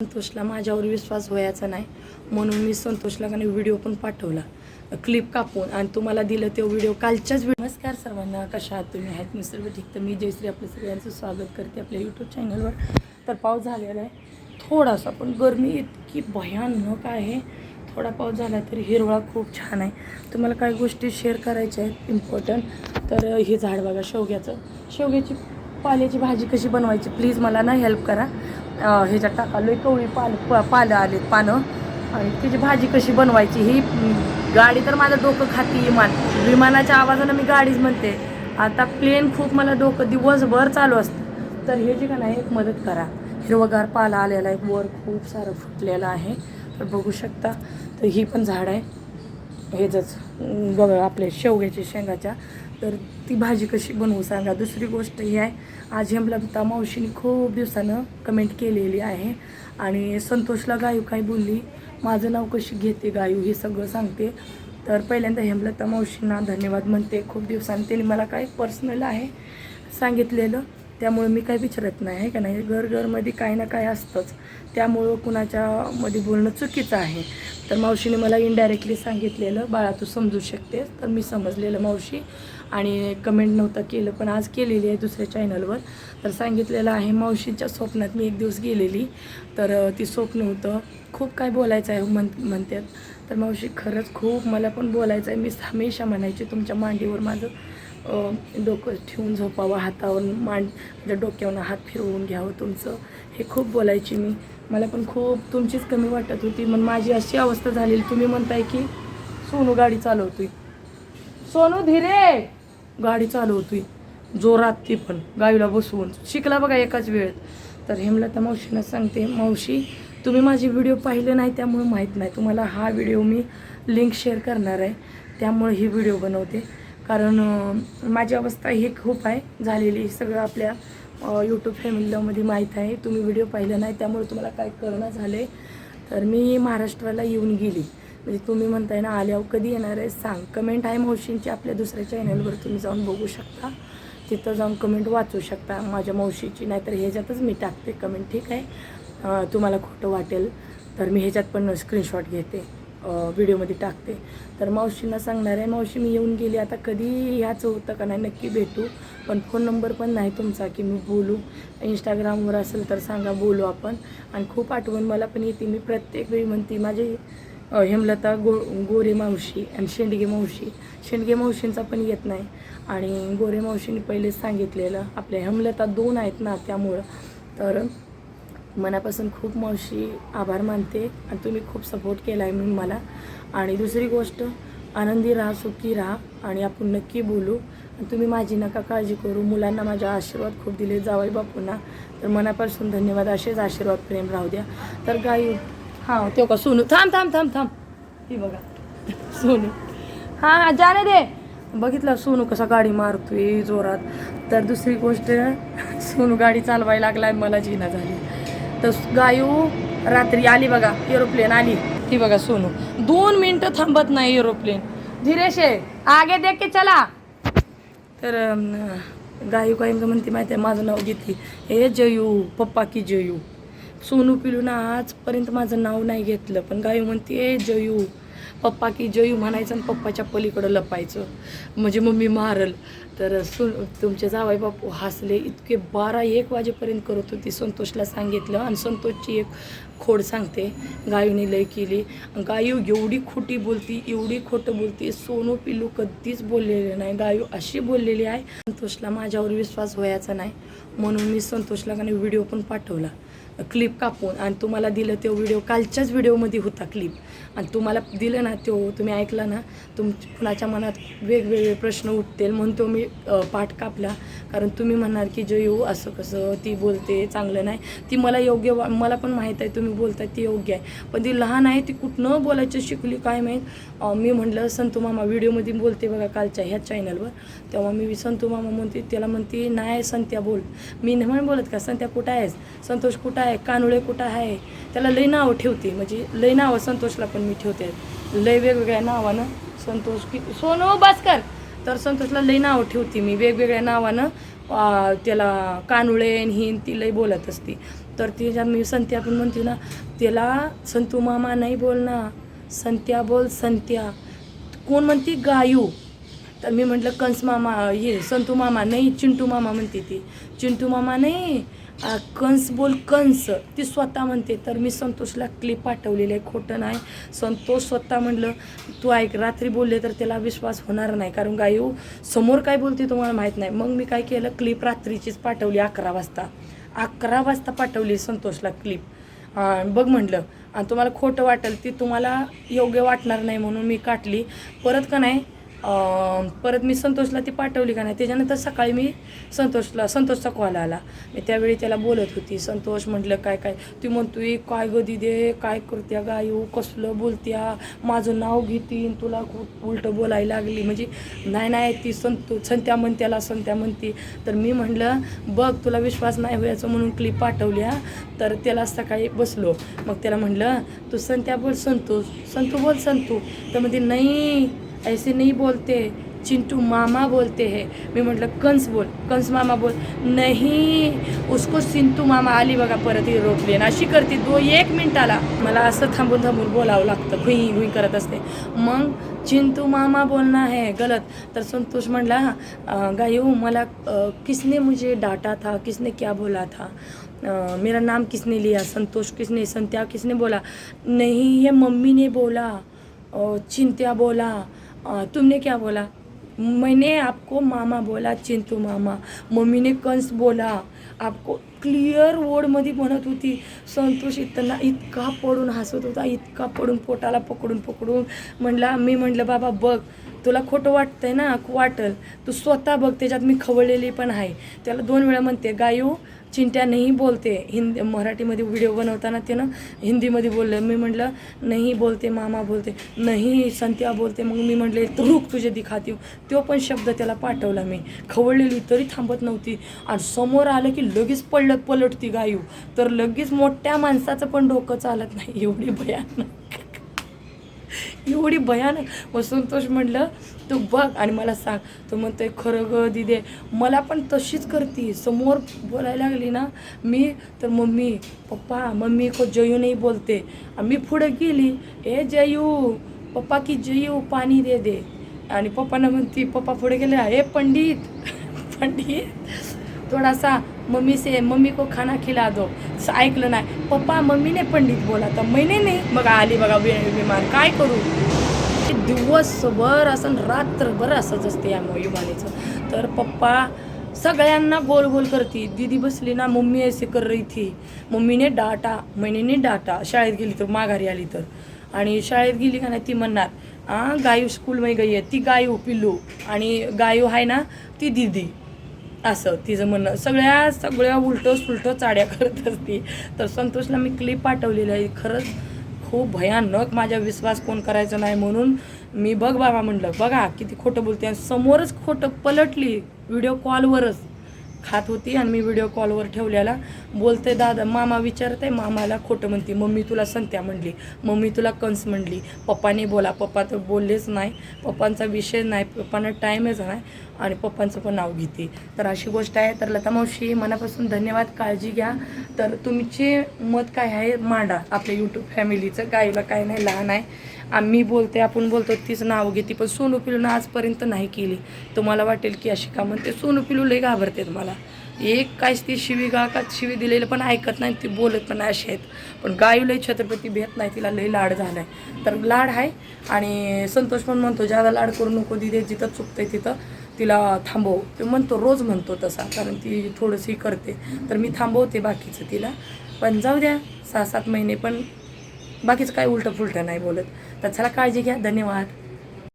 संतोषला माझ्यावर विश्वास व्हायचा नाही. म्हणून मी संतोषला का व्हिडिओ पण पाठवला. क्लिप कापून आणि तुम्हाला दिलं तो व्हिडिओ. कालच्याच नमस्कार सर्वांना कशा आहात तुम्ही? आहेत मी सर्व ठीक तर मी जयश्री आपल्या सगळ्यांचं स्वागत करते आपल्या यूट्यूब चॅनलवर तर पाऊस झालेला आहे. थोडासा पण गरमी इतकी भयानक आहे. थोडा पाऊस झाला तरी हिरवळा खूप छान आहे. तुम्हाला काही गोष्टी शेअर करायच्या आहेत इम्पॉर्टंट तर हे झाड बघा शेवग्याचं. शेवग्याची पाल्याची भाजी कशी बनवायची? प्लीज मला ना हेल्प करा. ह्याच्यात टाका लोई कवळी पाल प- पालं आलेत पानं. आणि त्याची भाजी कशी बनवायची? ही गाडी तर माझं डोकं खाती विमान. विमानाच्या आवाजानं मी गाडीच म्हणते. आता प्लेन खूप मला डोकं दिवसभर चालू असतं. तर हे जे का नाही एक मदत करा. हिरवगार पाला आलेला आहे. वर खूप सारं फुटलेलं आहे. तर बघू शकता. तर ही पण झाड आहे. ह्याचंच बघा आपले शेवग्याच्या शेंगाच्या. तर ती भाजी कशी बनवू सांगा. दुसरी गोष्ट ही आहे आज हेमलता मावशीने खूप दिवसानं कमेंट केलेली आहे. आणि संतोषला गायू काय बोलली? माझं नाव कशी घेते गायू? हे सगळं सांगते. तर पहिल्यांदा हेमलता मावशींना धन्यवाद म्हणते. खूप दिवसांनी त्यांनी मला काय पर्सनल आहे सांगितलेलं. त्यामुळे मी काय विचारत नाही आहे का नाही? घर घरमध्ये काही ना काय असतंच. त्यामुळं कुणाच्यामध्ये बोलणं चुकीचं आहे. तर मावशीने मला इनडायरेक्टली सांगितलेलं बाळा तू समजू शकतेस. तर मी समजलेलं मावशी आणि कमेंट नव्हतं केलं पण आज केलेली आहे दुसऱ्या चॅनलवर तर सांगितलेलं आहे मावशीच्या स्वप्नात मी एक दिवस गेलेली तर ती स्वप्न होतं खूप काय बोलायचं आहे म्हण म्हणतात तर मावशी खरंच खूप मला पण बोलायचं आहे. मी हमेशा म्हणायची तुमच्या मांडीवर माझं डोकं ठेवून झोपावं हातावर मांड माझ्या म्हणजे डोक्यावर हात फिरवून घ्यावं तुमचं. हे खूप बोलायची मी. मला पण खूप तुमचीच कमी वाटत होती. मग माझी अशी अवस्था झालेली. तुम्ही म्हणताय की सोनू गाडी चालवतोय. सोनू धीरे! गाडी चालवतोय. जोरात ती पण. गाडीला बसवून. शिकला बघा एकाच वेळेत. तर हेमलता मावशीनं सांगते. मावशी तुम्ही माझे व्हिडिओ पाहिले नाही त्यामुळे माहीत नाही. तुम्हाला हा व्हिडिओ मी लिंक शेअर करणार आहे. त्यामुळे ही व्हिडिओ बनवते. कारण माझी अवस्था ही खूप आहे. झालेली सगळं आपल्या यूट्यूब फॅमिलीमध्ये माहीत आहे. तुम्ही व्हिडिओ पाहिला नाही त्यामुळे तुम्हाला काय करणं झालं आहे तर मी महाराष्ट्राला येऊन गेली. म्हणजे तुम्ही म्हणताय ना आल्यावर कधी येणार आहे सांग. कमेंट आहे मावशींची आपल्या दुसऱ्या चॅनलवर तुम्ही जाऊन बघू शकता. तिथं जाऊन कमेंट वाचू शकता. माझ्या मावशीची नाहीतर ह्याच्यातच मी टाकते कमेंट ठीक आहे? तुम्हाला खोटं वाटेल तर मी ह्याच्यात पण स्क्रीनशॉट घेते. व्हिडिओमध्ये टाकते. तर मावशींना सांगणार आहे मावशी मी येऊन गेली आता कधी ह्याचं होतं का नाही नक्की भेटू. पण फोन नंबर पण नाही तुमचा की मी बोलू. इंस्टाग्रामवर असेल तर सांगा बोलू आपण. आणि खूप आठवण मला पण येते. मी प्रत्येक वेळी म्हणते माझी हेमलता गो गोरे मावशी आणि शेंडगे मावशी. शेंडगे मावशींचा पण येत नाही. आणि गोरे मावशींनी पहिलेच सांगितलेलं आपल्या हेमलता दोन आहेत ना त्यामुळं. तर मनापासून खूप मावशी आभार मानते आणि तुम्ही खूप सपोर्ट केला आहे म्हणून मला. आणि दुसरी गोष्ट आनंदी राहा सुखी राहा आणि आपण नक्की बोलू. आणि तुम्ही माझी नका काळजी करू. मुलांना माझे आशीर्वाद खूप दिले. जावई बापूंना तर मनापासून धन्यवाद. असेच आशीर्वाद प्रेम राहू द्या. तर गायू हां तो का सोनू? थांब थांब थांब थांब. ही बघा. सोनू. हां हां जाणे दे. बघितलं सोनू कसा गाडी मारतोय जोरात. तर दुसरी गोष्ट सोनू गाडी चालवायला लागलाय. मला जीना झाली. तर गायू रात्री आली बघा एरोप्लेन आली. ती बघा सोनू दोन मिनिटं थांबत नाही एरोप्लेन धीरेशे आगे देख के चला. तर गायू काय म्हणते माहिती आहे माझं नाव घेते. हे जयू पप्पा की जयू. सोनू पिलून आजपर्यंत माझं नाव नाही घेतलं. पण गायू म्हणते ए जयू पप्पा की जयू म्हणायचं आणि पप्पाच्या पलीकडं लपायचं. म्हणजे मम्मी मारल. तर सु तुमचे जावाई बापू हसले इतके बारा एक वाजेपर्यंत करत होती. संतोषला सांगितलं आणि संतोषची एक खोड सांगते गायूने लय केली. गायू एवढी खोटी बोलती एवढी खोटं बोलते. सोनू पिल्लू कधीच बोललेले नाही. गायू अशी बोललेली आहे संतोषला माझ्यावर विश्वास व्हायचा नाही. म्हणून मी संतोषला का नाही व्हिडिओ पण पाठवला. क्लिप कापून आणि तुम्हाला दिलं तो व्हिडिओ कालच्याच व्हिडिओमध्ये होता क्लिप आणि तुम्हाला दिलं ना तो तुम्ही ऐकला ना तुम कुणाच्या मनात वेगवेगळे प्रश्न उठतील म्हणून तो मी पाठ कापला. कारण तुम्ही म्हणणार की जो येऊ असं कसं ती बोलते चांगलं नाही. ती मला योग्य वा मला पण माहीत आहे तुम्ही बोलताय ती योग्य आहे. पण ती लहान आहे ती कुठनं बोलायचं शिकली काय माहीत? मी म्हटलं संतू मामा व्हिडिओमध्ये बोलते बघा कालच्या ह्या चॅनलवर तेव्हा मी संतू मामा म्हणते त्याला म्हणते नाही संत्या बोल. मी नाही म्हणे बोलत का संत्या कुठं आहेस? संतोष कुठं आहे कानुळे कुठं आहे त्याला लई नावं ठेवते. म्हणजे लई नावं संतोषला पण मी ठेवते. लई वेगवेगळ्या नावानं संतोष की सोनो भास्कर! तर संतोषला लई नावं ठेवते मी. वेगवेगळ्या नावानं त्याला कानुळे आणि ती लई बोलत असते. तर त्याच्यात मी संत्या पण म्हणते ना त्याला संतू मामा नाही बोल ना. संत्या बोल संत्या. कोण म्हणते? गायू. तर मी म्हटलं कंस मामा ये संतू मामा नाही चिंटू मामा म्हणते ती. चिंटू मामा नाही कंस बोल कंस. ती स्वतः म्हणते तर मी संतोषला क्लिप पाठवलेली आहे खोटं नाही. संतोष स्वतः म्हणलं तू ऐक रात्री बोलले तर त्याला विश्वास होणार नाही कारण गायू समोर काय बोलते तुम्हाला माहीत नाही. मग मी काय केलं क्लिप रात्रीचीच पाठवली अकरा वाजता. अकरा वाजता पाठवली संतोषला क्लिप बघ म्हटलं आणि तुम्हाला खोटं वाटेल ती तुम्हाला योग्य वाटणार नाही म्हणून मी काटली. परत का नाही परत मी संतोषला ती पाठवली का नाही त्याच्यानंतर सकाळी मी संतोषला संतोषचा कॉल आला. मी त्यावेळी त्याला बोलत होती संतोष म्हटलं काय काय? ती म्हणतोय काय गदी दे काय करत्या गायू कसलं बोलत्या? माझं नाव घेतीन तुला खूप उलटं बोलायला लागली. म्हणजे नाही नाही ती संतो संत्या म्हणत्याला संत्या म्हणते. तर मी म्हटलं बघ तुला विश्वास नाही व्हायचं म्हणून क्लिप पाठवली हा. तर त्याला सकाळी बसलो. मग त्याला म्हटलं तू संत्या बोल संतोष संतू बोल संतू. तर म्हणते नाही ऐसे नहीं बोलते चिंटू मामा बोलते हैं। मी म्हटलं कंस बोल कंस मामा बोल। नहीं उसको सिंतू मामा आली बघा परत ही रोखली आणि अशी करते दो एक मिनिटाला मला असं थांबून थांबून बोलावं लागतं भुई भुई करत असते. मग चिंटू मामा बोलना है गलत. तर संतोष म्हणला "अं, गायू मला किसने मुझे डांटा था? किसने क्या बोला था? अं, मेरा नाम किसने लिया? संतोष किसने संत्या किसने बोला? नहीं ये मम्मी ने बोला अ, चिंत्या बोला. तुमने क्या बोला? मैंने आपको मामा बोला चिंतू मामा। मम्मी ने कंस बोला। आपको क्लिअर वर्डमध्ये म्हणत होती संतोष इतना इतका पडून हसत होता इतका पडून पोटाला पकडून पकडून. म्हणला मी म्हटलं बाबा बघ तुला खोटं वाटतंय ना वाटल. तू स्वतः बघ त्याच्यात मी खवळलेली पण आहे. त्याला दोन वेळा म्हणते गायू चिंट्या नाही बोलते. हिंदी मराठीमध्ये व्हिडिओ बनवताना ते ना हिंदीमध्ये बोललं. मी म्हटलं नाही बोलते मामा बोलते. नाही संत्या बोलते. मग मी म्हटले रुक तुझे दिखाती. तो पण शब्द त्याला पाठवला मी. खवळलेली तरी थांबत नव्हती. आणि समोर आलं की लगेच पडलं पलटती गायू. तर लगेच मोठ्या माणसाचं पण डोकं चालत नाही. एवढी भयानक. एवढी भयानक. मग संतोष म्हणलं तू बघ आणि मला सांग. तो म्हणतोय खरं ग दिदे मला पण तशीच करती समोर बोलायला लागली ना मी तर मम्मी पप्पा मम्मी को जयू नाही बोलते. मी पुढे गेली ए जयू पप्पा की जयू पाणी दे दे. आणि पप्पांना म्हणती पप्पा पुढे गेले हे पंडित पंडित थोडासा मम्मी से मम्मी को खाना खिला दो। असं ऐकलं नाही. पप्पा मम्मीने पंडित बोला तर मैने नाही. मग आली बघा विमान. काय करू? ते दिवसभर असं रात्रभर असंच असते या विमानेचं. तर पप्पा सगळ्यांना गोल गोल करती दीदी बसली ना मम्मी ऐसे कर रही थी. मम्मीने डाटा महिनेने डाटा. शाळेत गेली तर माघारी आली तर. आणि शाळेत गेली का नाही ती म्हणणार आ गायू स्कूलमध्ये गई आहे. ती गायू पिल्लू. आणि गायू आहे ना ती दीदी. असं तिचं म्हणणं. सगळ्या सगळ्या उलटं सुलटं चाड्या करत असते. तर संतोषला मी क्लिप पाठवलेली आहे. खरंच खूप भयानक माझा विश्वास कोण करायचा नाही म्हणून मी बघ बाबा म्हणलं बघा किती खोटं बोलते. आणि समोरच खोटं पलटली व्हिडिओ कॉलवरच खात होती आणि मी व्हिडिओ कॉलवर ठेवलेला. बोलते दादा मामा विचारते मामाला खोटं म्हणते. मम्मी तुला संत्या म्हणली. मम्मी तुला कंस म्हणली. पप्पाने बोला पप्पा तर बोललेच नाही. पप्पांचा विषय नाही पप्पांना टाईमच नाही आणि पप्पांचं पण नाव घेते. तर अशी गोष्ट आहे. तर लता मावशी मनापासून धन्यवाद. काळजी घ्या. तर तुमचे मत काय आहे? मांडा. आपल्या यूट्यूब फॅमिलीचं गायला काय नाही लहान आहे. आम्ही बोलते आपण बोलतो तीच नाव घेते पण सोनू पिलूनं आजपर्यंत नाही केली. तुम्हाला वाटेल की अशी का म्हणते सोनू पिलू लय घाबरतात मला. एक काहीच ती शिवी गा का शिवी दिलेलं पण ऐकत नाही ती बोलत पण नाही अशी आहेत. पण गायू लय छत्रपती भेट नाही तिला लई लाड झालाय. तर लाड आहे आणि संतोष पण म्हणतो ज्यादा लाड करू नको दिदे जिथं चुकते तिथं तिला थांबव. ते म्हणतो रोज म्हणतो तसा कारण ती थोडंसं करते. तर मी थांबवते बाकीचं तिला. पण जाऊ द्या सहा सात महिने पण बाकीचं काय उलटं फुलटं नाही बोलत. तर चला काळजी घ्या. धन्यवाद.